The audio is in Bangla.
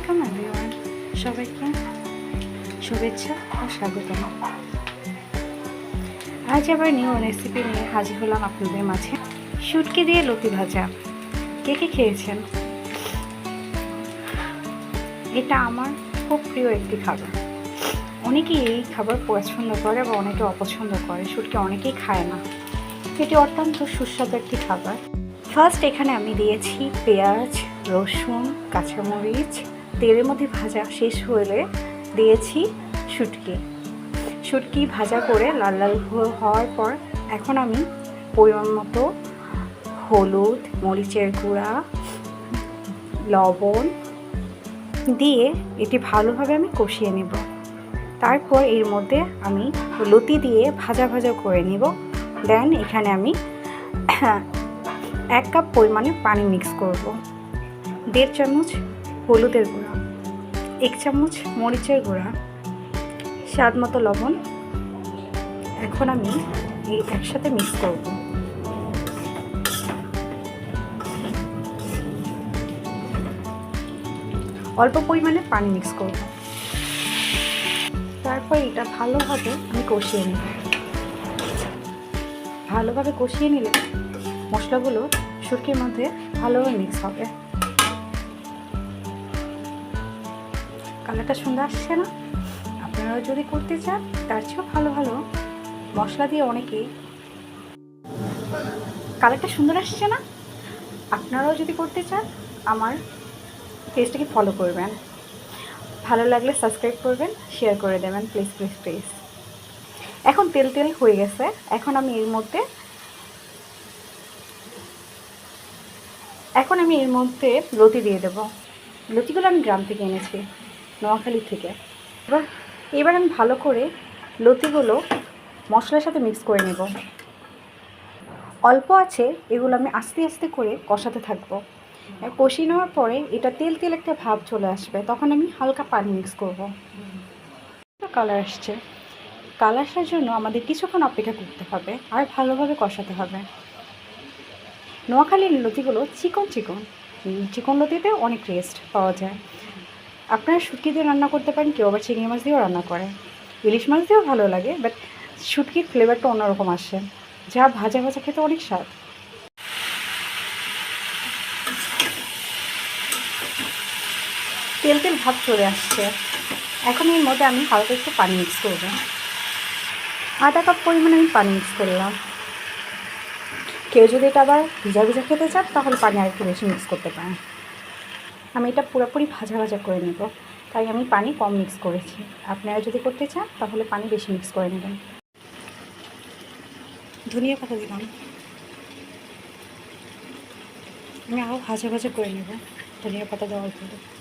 আলাইকুম এভরিওয়ান সবাইকে শুভেচ্ছা ও স্বাগতম। আজ আবার নিউ রেসিপি নিয়ে হাজির হলাম আপনাদের মাঝে। শুটকি দিয়ে লতি ভাজা। কে কে খেয়েছেন? এটা আমার খুব প্রিয় একটি খাবার। অনেকেই এই খাবার পছন্দ করে বা অনেকে অপছন্দ করে। শুটকি অনেকেই খায় না। এটি অত্যন্ত সুস্বাদু একটি খাবার। ফার্স্ট এখানে আমি দিয়েছি পেঁয়াজ, রসুন, কাঁচামরিচ তেলের মধ্যে ভাজা শেষ হলে দিয়েছি শুটকি। শুটকি ভাজা করে লাল লাল হওয়ার পর এখন আমি পরিমাণ মতো হলুদ, মরিচের গুঁড়া, লবণ দিয়ে এটি ভালোভাবে আমি কষিয়ে নেব। তারপর এর মধ্যে আমি লতি দিয়ে ভাজা ভাজা করে নেব। দেন এখানে আমি এক কাপ পরিমাণে পানি মিক্স করব। দেড় চামচ হলুদের গুঁড়া, এক চামচ মরিচের গুঁড়া, স্বাদ মতো লবণ। এখন আমি এই একসাথে মিক্স করব। অল্প পরিমাণে পানি মিক্স করব। তারপর এটা ভালোভাবে আমি কষিয়ে নেব। ভালোভাবে কষিয়ে নিলে মশলাগুলো শুটকির মধ্যে ভালোভাবে মিক্স হবে। কালারটা সুন্দর আসছে না? আপনারাও যদি করতে চান, তার চেয়েও ভালো ভালো মশলা দিয়ে অনেকেই কালারটা সুন্দর আসছে না? আপনারাও যদি করতে চান, আমার পেজটাকে ফলো করবেন। ভালো লাগলে সাবস্ক্রাইব করবেন শেয়ার করে দেবেন প্লিজ প্লিজ প্লিজ এখন তেল তেল হয়ে গেছে। এখন আমি এর মধ্যে এখন আমি এর মধ্যে লতি দিয়ে দেবো। লতিগুলো আমি গ্রাম থেকে এনেছি। নোয়াখালী থেকে। এবার এবার আমি ভালো করে লতিগুলো মশলার সাথে মিক্স করে নেব। অল্প আছে, এগুলো আমি আস্তে আস্তে করে কষাতে থাকব। কষিয়ে নেওয়ার পরে এটা তেল তেল একটা ভাব চলে আসবে, তখন আমি হালকা পানি মিক্স করব। কালার আসছে। কালার আসার জন্য আমাদের কিছুক্ষণ অপেক্ষা করতে হবে আর ভালোভাবে কষাতে হবে। নোয়াখালীর লতিগুলো চিকন চিকন। চিকন লতিতে অনেক টেস্ট পাওয়া যায়। আপনারা শুটকি দিয়ে রান্না করতে পারেন, কেউ আবার চিংড়ি মাছ দিয়েও রান্না করে। ইলিশ মাছ দিয়েও ভালো লাগে বাট শুটকির ফ্লেভারটা অন্যরকম আসে। যা ভাজা ভাজা খেতে অনেক স্বাদ। তেল তেল ভাব চলে আসছে। এখন এর মধ্যে আমি হালকা একটু পানি মিক্স করব। আধা কাপ পরিমাণে আমি পানি মিক্স করলাম। কেউ যদি এটা আবার ভিজা ভিজা খেতে চান, তাহলে পানি আর একটু বেশি মিক্স করতে পারেন। আমি এটা পুরোপুরি ভাজা ভাজা করে নেব। তাই আমি পানি কম মিক্স করেছি। আপনারা যদি করতে চান, তাহলে পানি বেশি মিক্স করে নেবেন। ধনিয়া পাতা দিলাম। আমি আরও ভাজা ভাজা করে নেব ধনিয়া পাতা দেওয়ার পরে।